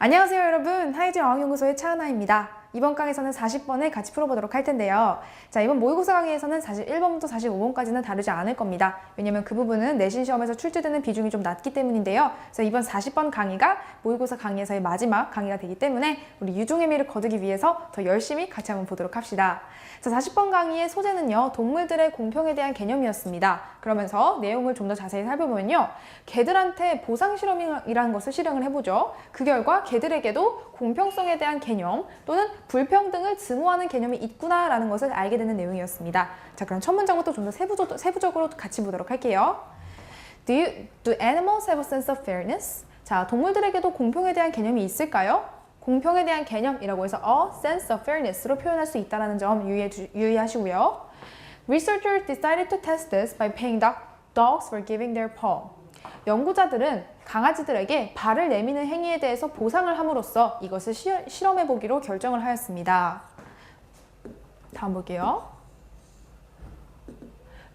안녕하세요 여러분 하이즈 어학연구소의 차은아입니다. 이번 강에서는 40번을 같이 풀어보도록 할 텐데요. 자 이번 모의고사 강의에서는 41번부터 45번까지는 다루지 않을 겁니다. 왜냐면 그 부분은 내신 시험에서 출제되는 비중이 좀 낮기 때문인데요. 그래서 이번 40번 강의가 모의고사 강의에서의 마지막 강의가 되기 때문에 우리 유종의 미를 거두기 위해서 더 열심히 같이 한번 보도록 합시다. 자 40번 강의의 소재는요 동물들의 공평에 대한 개념이었습니다. 그러면서 내용을 좀 더 자세히 살펴보면요 개들한테 보상 실험이라는 것을 실행을 해보죠. 그 결과 개들에게도 공평성에 대한 개념 또는 불평등을 증오하는 개념이 있구나라는 것을 알게 되는 내용이었습니다. 자, 그럼 첫 문장부터 좀 더 세부적, 세부적으로 같이 보도록 할게요. Do, you, do animals have a sense of fairness? 자, 동물들에게도 공평에 대한 개념이 있을까요? 공평에 대한 개념이라고 해서 a sense of fairness로 표현할 수 있다는 점 유의해 주, 유의하시고요. Researchers decided to test this by paying dog, dogs for giving their paw. 연구자들은 강아지들에게 발을 내미는 행위에 대해서 보상을 함으로써 이것을 시, 실험해 보기로 결정을 하였습니다. 다음 볼게요.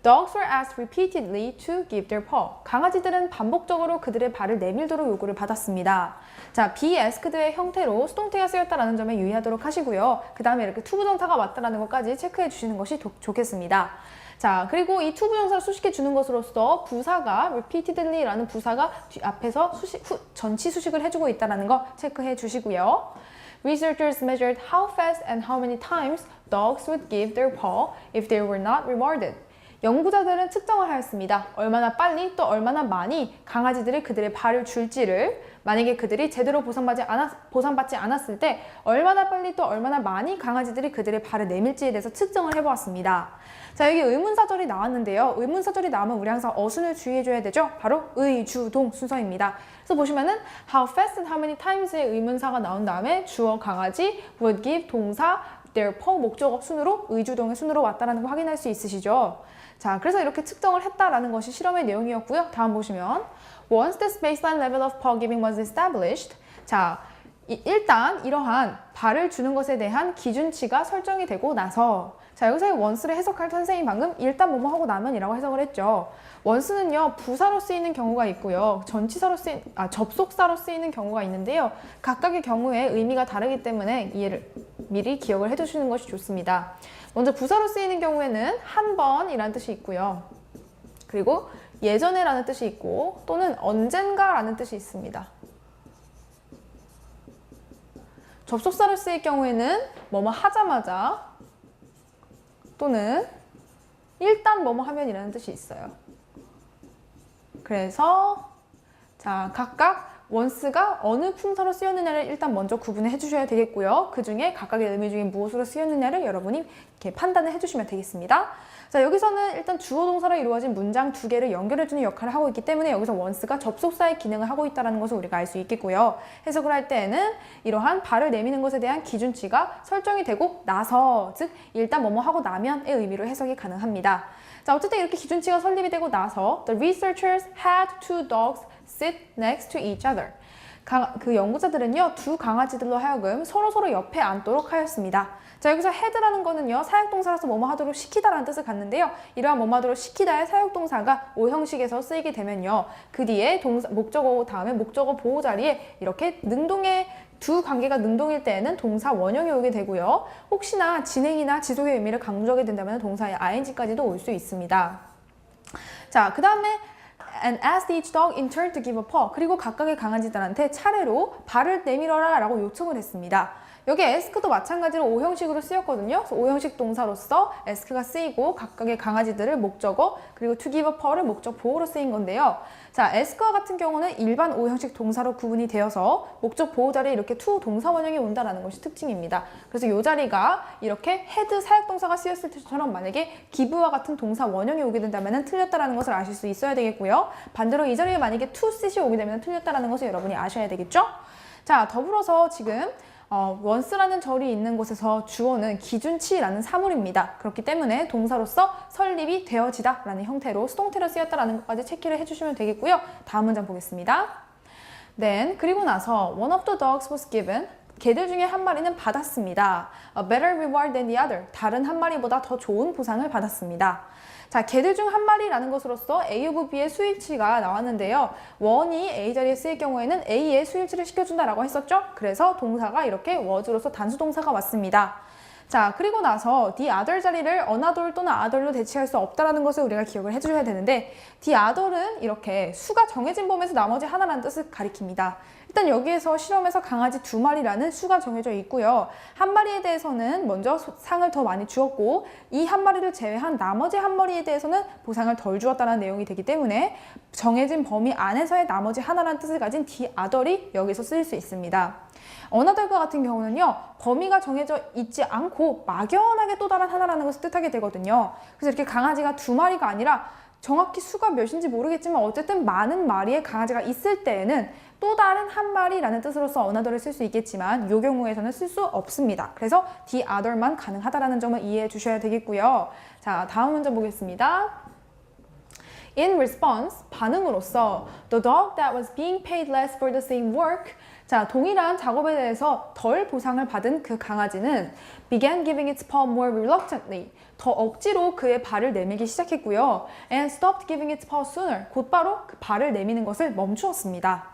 Dogs were asked repeatedly to give their paw. 강아지들은 반복적으로 그들의 발을 내밀도록 요구를 받았습니다. 자, be asked의 형태로 수동태가 쓰였다라는 점에 유의하도록 하시고요. 그 다음에 이렇게 투부정사가 맞다라는 것까지 체크해 주시는 것이 도, 좋겠습니다. 자, 그리고 이 투부정사를 수식해 주는 것으로서 부사가 repeatedly라는 부사가 뒤 앞에서 수식, 후, 전치 수식을 해주고 있다는 거 체크해 주시고요. Researchers measured how fast and how many times dogs would give their paw if they were not rewarded. 연구자들은 측정을 하였습니다. 얼마나 빨리 또 얼마나 많이 강아지들이 그들의 발을 줄지를 만약에 그들이 제대로 보상받지, 않았, 보상받지 않았을 때 얼마나 빨리 또 얼마나 많이 강아지들이 그들의 발을 내밀지에 대해서 측정을 해보았습니다. 자 여기 의문사절이 나왔는데요. 의문사절이 나오면 우리 항상 어순을 주의해줘야 되죠. 바로 의, 주, 동 순서입니다. 그래서 보시면은 how fast and how many times의 의문사가 나온 다음에 주어 강아지, would give 동사, therefore 목적어 순으로 의주동의 순으로 왔다라는 거 확인할 수 있으시죠. 자, 그래서 이렇게 측정을 했다라는 것이 실험의 내용이었고요. 다음 보시면 once this baseline level of paw giving was established 자, 이, 일단 이러한 발을 주는 것에 대한 기준치가 설정이 되고 나서 자 여기서 원스를 해석할 선생님 방금 일단 뭐뭐 하고 나면 이라고 해석을 했죠. 원스는요 부사로 쓰이는 경우가 있고요 전치사로 쓰인 아 접속사로 쓰이는 경우가 있는데요 각각의 경우에 의미가 다르기 때문에 이해를 미리 기억을 해 두시는 것이 좋습니다. 먼저 부사로 쓰이는 경우에는 한 번이라는 뜻이 있고요. 그리고 예전에라는 뜻이 있고 또는 언젠가라는 뜻이 있습니다. 접속사로 쓰일 경우에는 뭐뭐 하자마자 또는 일단 뭐뭐 하면이라는 뜻이 있어요. 그래서 자 각각 원스가 어느 품사로 쓰였느냐를 일단 먼저 구분을 해주셔야 되겠고요. 그 중에 각각의 의미 중에 무엇으로 쓰였느냐를 여러분이 이렇게 판단을 해주시면 되겠습니다. 자 여기서는 일단 주어 동사로 이루어진 문장 두 개를 연결해주는 역할을 하고 있기 때문에 여기서 원스가 접속사의 기능을 하고 있다는 것을 우리가 알 수 있겠고요. 해석을 할 때에는 이러한 발을 내미는 것에 대한 기준치가 설정이 되고 나서 즉 일단 뭐뭐 하고 나면의 의미로 해석이 가능합니다. 자 어쨌든 이렇게 기준치가 설립이 되고 나서 the researchers had two dogs sit next to each other. 강, 그 연구자들은요 두 강아지들로 하여금 서로 서로 옆에 앉도록 하였습니다. 자 여기서 head라는 거는요 사역동사라서 뭐뭐 하도록 시키다라는 뜻을 갖는데요. 이러한 뭐뭐 하도록 시키다의 사역동사가 오 형식에서 쓰이게 되면요 그 뒤에 동사, 목적어 다음에 목적어 보호 자리에 이렇게 능동의 두 관계가 능동일 때에는 동사 원형이 오게 되고요. 혹시나 진행이나 지속의 의미를 강조하게 된다면 동사의 ing까지도 올 수 있습니다. 자, 그 다음에 and asked each dog in turn to give a paw. 그리고 각각의 강아지들한테 차례로 발을 내밀어라 라고 요청을 했습니다. 여기 ask도 마찬가지로 오형식으로 쓰였거든요. 그래서 오형식 동사로서 ask가 쓰이고 각각의 강아지들을 목적어 그리고 to give a paw를 목적 보호로 쓰인 건데요. 자, ask와 같은 경우는 일반 오형식 동사로 구분이 되어서 목적 보호 자리에 이렇게 to 동사 원형이 온다라는 것이 특징입니다. 그래서 이 자리가 이렇게 had 사역 동사가 쓰였을 때처럼 만약에 give와 같은 동사 원형이 오게 된다면 틀렸다라는 것을 아실 수 있어야 되겠고요. 반대로 이 자리에 만약에 to sit이 오게 되면 틀렸다라는 것을 여러분이 아셔야 되겠죠? 자, 더불어서 지금 어, 원스라는 절이 있는 곳에서 주어는 기준치라는 사물입니다. 그렇기 때문에 동사로서 설립이 되어지다 라는 형태로 수동태로 쓰였다라는 것까지 체크를 해주시면 되겠고요. 다음 문장 보겠습니다. Then, 그리고 나서 one of the dogs was given 개들 중에 한 마리는 받았습니다. A better reward than the other. 다른 한 마리보다 더 좋은 보상을 받았습니다. 자, 개들 중 한 마리라는 것으로서 A of B의 수일치가 나왔는데요. 원이 A 자리에 쓰일 경우에는 A의 수일치를 시켜준다라고 했었죠? 그래서 동사가 이렇게 was로서 단수 동사가 왔습니다. 자, 그리고 나서 the other 자리를 another 또는 other로 대체할 수 없다라는 것을 우리가 기억을 해주셔야 되는데 the other은 이렇게 수가 정해진 범위에서 나머지 하나라는 뜻을 가리킵니다. 일단 여기에서 실험에서 강아지 두 마리라는 수가 정해져 있고요. 한 마리에 대해서는 먼저 소- 상을 더 많이 주었고 이 한 마리를 제외한 나머지 한 마리에 대해서는 보상을 덜 주었다는 내용이 되기 때문에 정해진 범위 안에서의 나머지 하나라는 뜻을 가진 other이 여기서 쓰일 수 있습니다. 어나들과 같은 경우는요 범위가 정해져 있지 않고 막연하게 또 다른 하나라는 것을 뜻하게 되거든요. 그래서 이렇게 강아지가 두 마리가 아니라 정확히 수가 몇인지 모르겠지만 어쨌든 많은 마리의 강아지가 있을 때에는 또 다른 한 마리라는 뜻으로서 어나더를 쓸 수 있겠지만 이 경우에서는 쓸 수 없습니다. 그래서 the other만 가능하다라는 점을 이해해 주셔야 되겠고요. 자, 다음 문제 보겠습니다. In response, 반응으로서 the dog that was being paid less for the same work 자, 동일한 작업에 대해서 덜 보상을 받은 그 강아지는 began giving its paw more reluctantly 더 억지로 그의 발을 내밀기 시작했고요. and stopped giving its paw sooner 곧바로 그 발을 내미는 것을 멈추었습니다.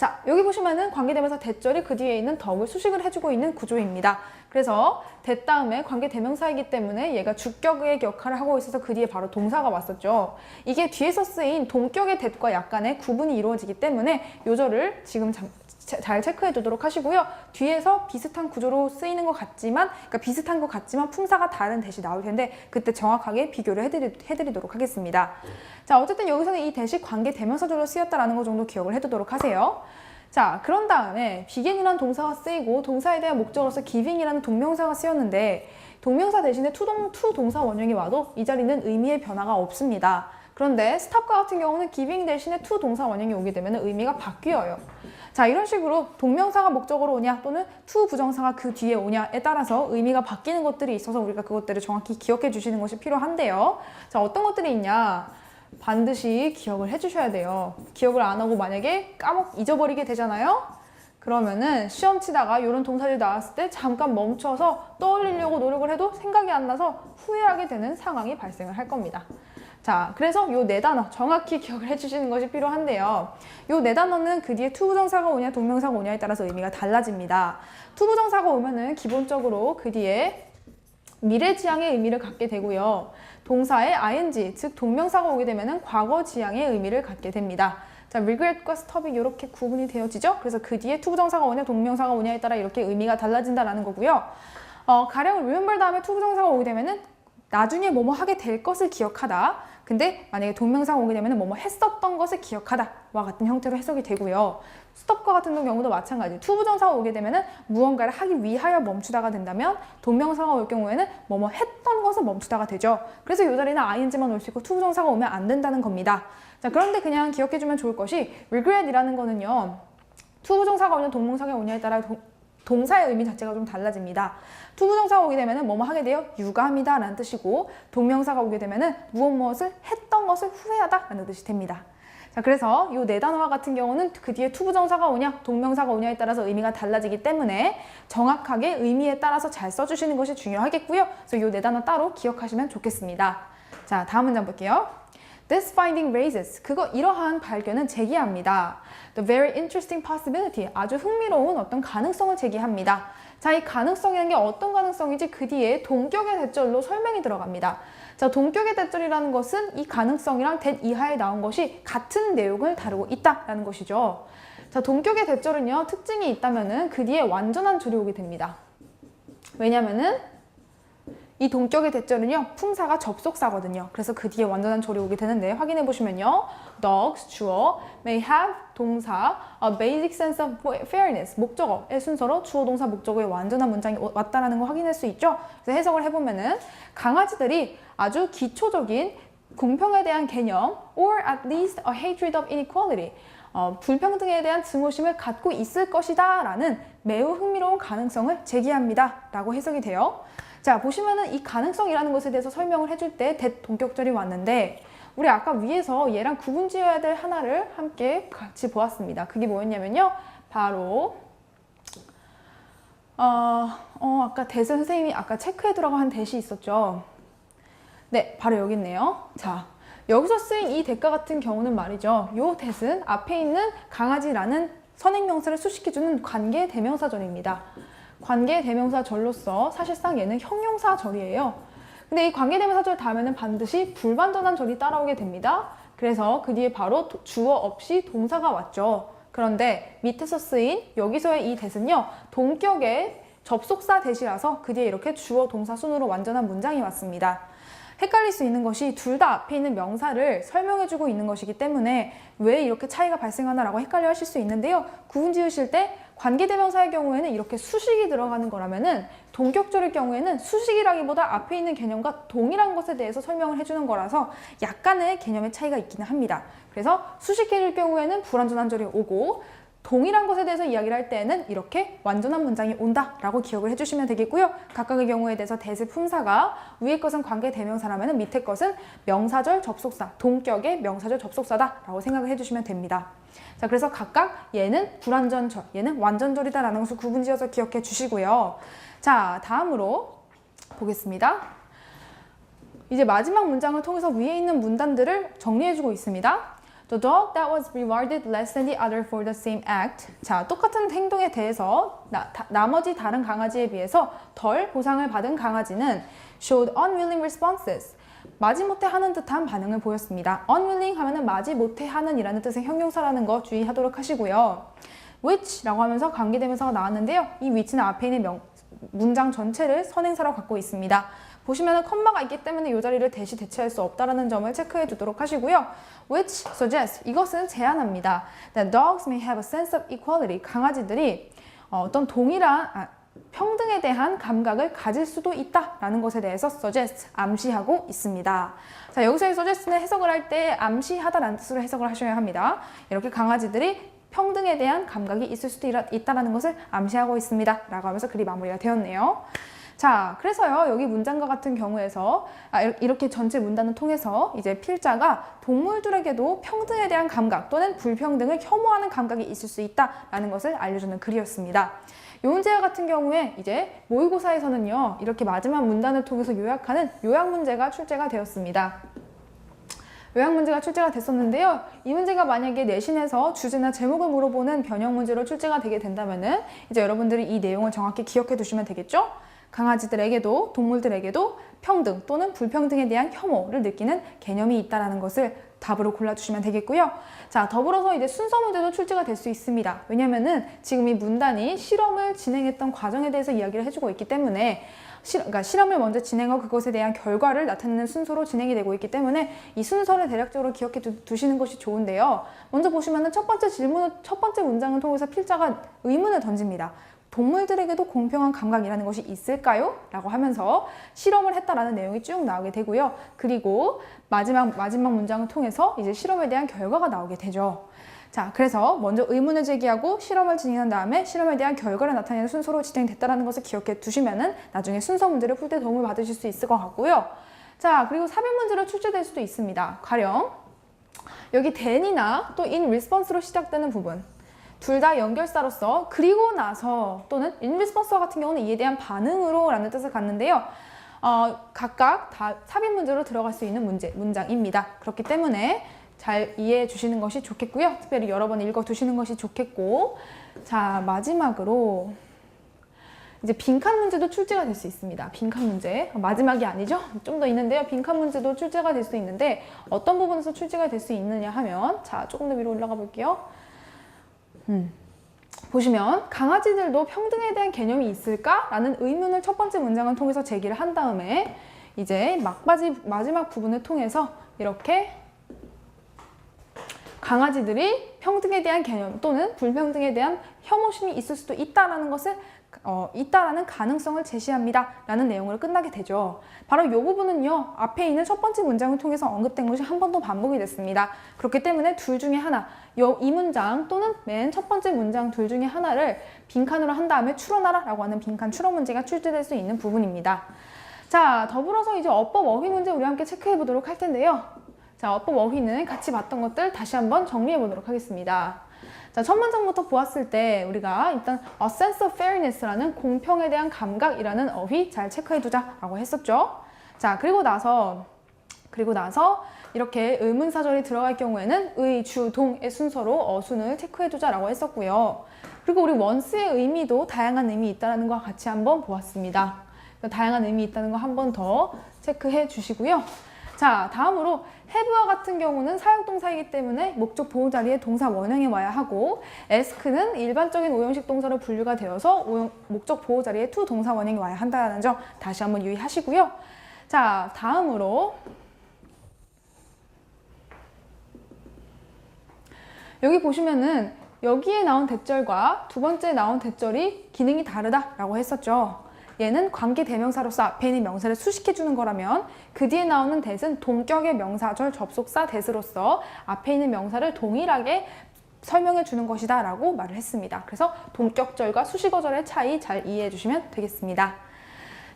자, 여기 보시면은 관계대명사 대절이 그 뒤에 있는 덕을 수식을 해주고 있는 구조입니다. 그래서 대 다음에 관계대명사이기 때문에 얘가 주격의 역할을 하고 있어서 그 뒤에 바로 동사가 왔었죠. 이게 뒤에서 쓰인 동격의 대과 약간의 구분이 이루어지기 때문에 요절을 지금 잠- 자- 잘 체크해 두도록 하시고요. 뒤에서 비슷한 구조로 쓰이는 것 같지만, 그러니까 비슷한 것 같지만 품사가 다른 대시 나올 텐데 그때 정확하게 비교를 해드리, 해드리도록 하겠습니다. 자, 어쨌든 여기서는 이 대시 관계 대명사조로 쓰였다라는 것 정도 기억을 해두도록 하세요. 자, 그런 다음에 begin이라는 동사가 쓰이고 동사에 대한 목적으로서 giving이라는 동명사가 쓰였는데 동명사 대신에 투동, 투 동사 원형이 와도 이 자리는 의미의 변화가 없습니다. 그런데 stop과 같은 경우는 giving 대신에 투 동사 원형이 오게 되면 의미가 바뀌어요. 자, 이런 식으로 동명사가 목적으로 오냐 또는 투 부정사가 그 뒤에 오냐에 따라서 의미가 바뀌는 것들이 있어서 우리가 그것들을 정확히 기억해 주시는 것이 필요한데요. 자, 어떤 것들이 있냐? 반드시 기억을 해주셔야 돼요. 기억을 안 하고 만약에 까먹 잊어버리게 되잖아요. 그러면은 시험 치다가 이런 동사들이 나왔을 때 잠깐 멈춰서 떠올리려고 노력을 해도 생각이 안 나서 후회하게 되는 상황이 발생을 할 겁니다. 자, 그래서 요 네 단어 정확히 기억을 해주시는 것이 필요한데요. 요 네 단어는 그 뒤에 투부정사가 오냐 동명사가 오냐에 따라서 의미가 달라집니다. 투부정사가 오면은 기본적으로 그 뒤에 미래지향의 의미를 갖게 되고요. 동사의 ing, 즉 동명사가 오게 되면 과거지향의 의미를 갖게 됩니다. 자, regret과 stop이 이렇게 구분이 되어지죠? 그래서 그 뒤에 투부정사가 오냐 동명사가 오냐에 따라 이렇게 의미가 달라진다라는 거고요. 어, 가령 remember 다음에 투부정사가 오게 되면 은 나중에 뭐뭐 하게 될 것을 기억하다. 근데 만약에 동명사가 오게 되면 뭐뭐 했었던 것을 기억하다와 같은 형태로 해석이 되고요. 스톱과 같은 경우도 마찬가지. 투부정사가 오게 되면 무언가를 하기 위하여 멈추다가 된다면 동명사가 올 경우에는 뭐뭐 했던 것을 멈추다가 되죠. 그래서 이 자리는 ing만 올 수 있고 투부정사가 오면 안 된다는 겁니다. 자, 그런데 그냥 기억해주면 좋을 것이 regret이라는 거는요. 투부정사가 오냐 동명사가 오냐에 따라 동, 동사의 의미 자체가 좀 달라집니다. 투부정사가 오게 되면 뭐뭐 하게 돼요? 유감이다 라는 뜻이고 동명사가 오게 되면 무엇 무엇을 했던 것을 후회하다 라는 뜻이 됩니다. 자, 그래서 이 네 단어와 같은 경우는 그 뒤에 투부정사가 오냐, 동명사가 오냐에 따라서 의미가 달라지기 때문에 정확하게 의미에 따라서 잘 써주시는 것이 중요하겠고요. 그래서 이 네 단어 따로 기억하시면 좋겠습니다. 자, 다음 문장 볼게요. This finding raises 그거 이러한 발견은 제기합니다. The very interesting possibility 아주 흥미로운 어떤 가능성을 제기합니다. 자, 이 가능성이라는 게 어떤 가능성인지 그 뒤에 동격의 대절로 설명이 들어갑니다. 자, 동격의 대절이라는 것은 이 가능성이랑 that 이하에 나온 것이 같은 내용을 다루고 있다라는 것이죠. 자, 동격의 대절은요 특징이 있다면은 그 뒤에 완전한 오게 됩니다. 왜냐면은 이 동격의 대절은요 품사가 접속사거든요. 그래서 그 뒤에 완전한 조리 오게 되는데 확인해 보시면요, dogs 주어, may have 동사, a basic sense of fairness 목적어의 순서로 주어 동사 목적어의 완전한 문장이 왔다라는 걸 확인할 수 있죠. 그래서 해석을 해보면은 강아지들이 아주 기초적인 공평에 대한 개념, or at least a hatred of inequality. 어, 불평등에 대한 증오심을 갖고 있을 것이다 라는 매우 흥미로운 가능성을 제기합니다 라고 해석이 돼요. 자 보시면은 이 가능성이라는 것에 대해서 설명을 해줄 때 대동격절이 왔는데 우리 아까 위에서 얘랑 구분 지어야 될 하나를 함께 같이 보았습니다. 그게 뭐였냐면요. 바로 어, 어, 아까 대세 선생님이 아까 체크해두라고 한 대시 있었죠? 네, 바로 여기 있네요. 자, 여기서 쓰인 이 대가 같은 경우는 말이죠. 요 대은 앞에 있는 강아지라는 선행명사를 수식해주는 관계 대명사절입니다. 관계 대명사 절로서 사실상 얘는 형용사 절이에요. 근데 이 관계 대명사 절 다음에는 반드시 불완전한 절이 따라오게 됩니다. 그래서 그 뒤에 바로 도- 주어 없이 동사가 왔죠. 그런데 밑에서 쓰인 여기서의 이 대는요, 동격의 접속사 대시라서 그 뒤에 이렇게 주어 동사 순으로 완전한 문장이 왔습니다. 헷갈릴 수 있는 것이 둘 다 앞에 있는 명사를 설명해주고 있는 것이기 때문에 왜 이렇게 차이가 발생하나라고 헷갈려 하실 수 있는데요. 구분 지으실 때 관계대명사의 경우에는 이렇게 수식이 들어가는 거라면은 동격절의 경우에는 수식이라기보다 앞에 있는 개념과 동일한 것에 대해서 설명을 해주는 거라서 약간의 개념의 차이가 있기는 합니다. 그래서 수식해줄 경우에는 불완전한 절이 오고 동일한 것에 대해서 이야기를 할 때에는 이렇게 완전한 문장이 온다라고 기억을 해주시면 되겠고요. 각각의 경우에 대해서 대세 품사가 위의 것은 관계 대명사라면 밑에 것은 명사절 접속사, 동격의 명사절 접속사다라고 생각을 해주시면 됩니다. 자, 그래서 각각 얘는 불완전절, 얘는 완전절이다라는 것을 구분지어서 기억해 주시고요. 자, 다음으로 보겠습니다. 이제 마지막 문장을 통해서 위에 있는 문단들을 정리해주고 있습니다. The dog that was rewarded less than the other for the same act. 자, 똑같은 행동에 대해서 나, 다- 나머지 다른 강아지에 비해서 덜 보상을 받은 강아지는 showed unwilling responses. 마지못해 하는 듯한 반응을 보였습니다. unwilling 하면은 마지못해 하는 이라는 뜻의 형용사라는 거 주의하도록 하시고요. which라고 하면서 관계 대명사가 나왔는데요. 이 which는 앞에 있는 명, 문장 전체를 선행사로 갖고 있습니다. 보시면은 컴마가 있기 때문에 이 자리를 대시 대체할 수 없다라는 점을 체크해 두도록 하시고요. Which suggests 이것은 제안합니다. That dogs may have a sense of equality. 강아지들이 어, 어떤 동일한 아, 평등에 대한 감각을 가질 수도 있다라는 것에 대해서 suggest 암시하고 있습니다. 자 여기서의 suggest는 해석을 할 때 암시하다라는 뜻으로 해석을 하셔야 합니다. 이렇게 강아지들이 평등에 대한 감각이 있을 수도 있- 있다라는 것을 암시하고 있습니다. 라고 하면서 글이 마무리가 되었네요. 자, 그래서요, 여기 문장과 같은 경우에서, 아, 이- 이렇게 전체 문단을 통해서 이제 필자가 동물들에게도 평등에 대한 감각 또는 불평등을 혐오하는 감각이 있을 수 있다라는 것을 알려주는 글이었습니다. 요 문제와 같은 경우에 이제 모의고사에서는요, 이렇게 마지막 문단을 통해서 요약하는 요약 문제가 출제가 되었습니다. 요약 문제가 출제가 됐었는데요. 이 문제가 만약에 내신에서 주제나 제목을 물어보는 변형 문제로 출제가 되게 된다면은 이제 여러분들이 이 내용을 정확히 기억해 두시면 되겠죠? 강아지들에게도 동물들에게도 평등 또는 불평등에 대한 혐오를 느끼는 개념이 있다라는 것을 답으로 골라주시면 되겠고요. 자, 더불어서 이제 순서 문제도 출제가 될 수 있습니다. 왜냐면은 지금 이 문단이 실험을 진행했던 과정에 대해서 이야기를 해주고 있기 때문에 실, 그러니까 실험을 먼저 진행하고 그것에 대한 결과를 나타내는 순서로 진행이 되고 있기 때문에 이 순서를 대략적으로 기억해 두, 시는 것이 좋은데요. 먼저 보시면은 첫 번째 질문, 첫 번째 문장을 통해서 필자가 의문을 던집니다. 동물들에게도 공평한 감각이라는 것이 있을까요? 라고 하면서 실험을 했다라는 내용이 쭉 나오게 되고요. 그리고 마지막, 마지막 문장을 통해서 이제 실험에 대한 결과가 나오게 되죠. 자, 그래서 먼저 의문을 제기하고 실험을 진행한 다음에 실험에 대한 결과를 나타내는 순서로 진행됐다는 것을 기억해 두시면은 나중에 순서 문제를 풀 때 도움을 받으실 수 있을 것 같고요. 자, 그리고 사별 문제로 출제될 수도 있습니다. 가령 여기 then이나 또 in response로 시작되는 부분 둘 다 연결사로서 그리고 나서 또는 response와 같은 경우는 이에 대한 반응으로 라는 뜻을 갖는데요. 어, 각각 다 삽입 문제로 들어갈 수 있는 문제, 문장입니다. 그렇기 때문에 잘 이해해 주시는 것이 좋겠고요. 특별히 여러 번 읽어 두시는 것이 좋겠고 자 마지막으로 이제 빈칸 문제도 출제가 될 수 있습니다. 빈칸 문제 마지막이 아니죠? 좀 더 있는데요. 빈칸 문제도 출제가 될 수 있는데 어떤 부분에서 출제가 될 수 있느냐 하면 자 조금 더 위로 올라가 볼게요. 음. 보시면 강아지들도 평등에 대한 개념이 있을까 라는 의문을 첫 번째 문장을 통해서 제기를 한 다음에 이제 막바지 마지막 부분을 통해서 이렇게 강아지들이 평등에 대한 개념 또는 불평등에 대한 혐오심이 있을 수도 있다라는 것을 어, 있다라는 가능성을 제시합니다. 라는 내용으로 끝나게 되죠. 바로 이 부분은요, 앞에 있는 첫 번째 문장을 통해서 언급된 것이 한 번 더 반복이 됐습니다. 그렇기 때문에 둘 중에 하나, 요, 이 문장 또는 맨 첫 번째 문장 둘 중에 하나를 빈칸으로 한 다음에 추론하라 라고 하는 빈칸 추론 문제가 출제될 수 있는 부분입니다. 자, 더불어서 이제 어법 어휘 문제 우리 함께 체크해 보도록 할 텐데요. 자, 어법 어휘는 같이 봤던 것들 다시 한번 정리해 보도록 하겠습니다. 자, 첫 문장부터 보았을 때 우리가 일단 a sense of fairness라는 공평에 대한 감각이라는 어휘 잘 체크해 두자라고 했었죠. 자, 그리고 나서 그리고 나서 이렇게 의문사절이 들어갈 경우에는 의, 주, 동의 순서로 어순을 체크해 두자라고 했었고요. 그리고 우리 원스의 의미도 다양한 의미 있다는 거 같이 한번 보았습니다. 다양한 의미 있다는 거 한 번 더 체크해 주시고요. 자, 다음으로 have와 같은 경우는 사역동사이기 때문에 목적 보호 자리에 동사 원형에 와야 하고 ask는 일반적인 오형식 동사로 분류가 되어서 오형- 목적 보호 자리에 to 동사 원형이 와야 한다는 점 다시 한번 유의하시고요. 자, 다음으로 여기 보시면은 여기에 나온 대절과 두 번째 나온 대절이 기능이 다르다라고 했었죠. 얘는 관계 대명사로서 앞에 있는 명사를 수식해 주는 거라면 그 뒤에 나오는 대은 동격의 명사절 접속사 대스로서 앞에 있는 명사를 동일하게 설명해 주는 것이다 라고 말을 했습니다. 그래서 동격절과 수식어절의 차이 잘 이해해 주시면 되겠습니다.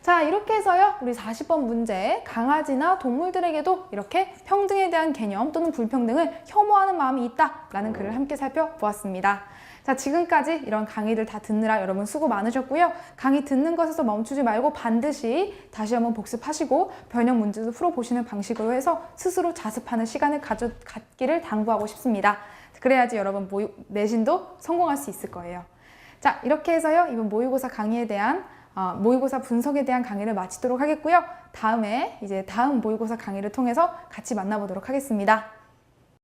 자, 이렇게 해서요, 우리 40번 문제, 강아지나 동물들에게도 이렇게 평등에 대한 개념 또는 불평등을 혐오하는 마음이 있다 라는 글을 함께 살펴보았습니다. 자, 지금까지 이런 강의들 다 듣느라 여러분 수고 많으셨고요. 강의 듣는 것에서 멈추지 말고 반드시 다시 한번 복습하시고 변형 문제도 풀어보시는 방식으로 해서 스스로 자습하는 시간을 가져, 갖기를 당부하고 싶습니다. 그래야지 여러분 모의, 내신도 성공할 수 있을 거예요. 자, 이렇게 해서요, 이번 모의고사 강의에 대한 어, 모의고사 분석에 대한 강의를 마치도록 하겠고요. 다음에 이제 다음 모의고사 강의를 통해서 같이 만나보도록 하겠습니다.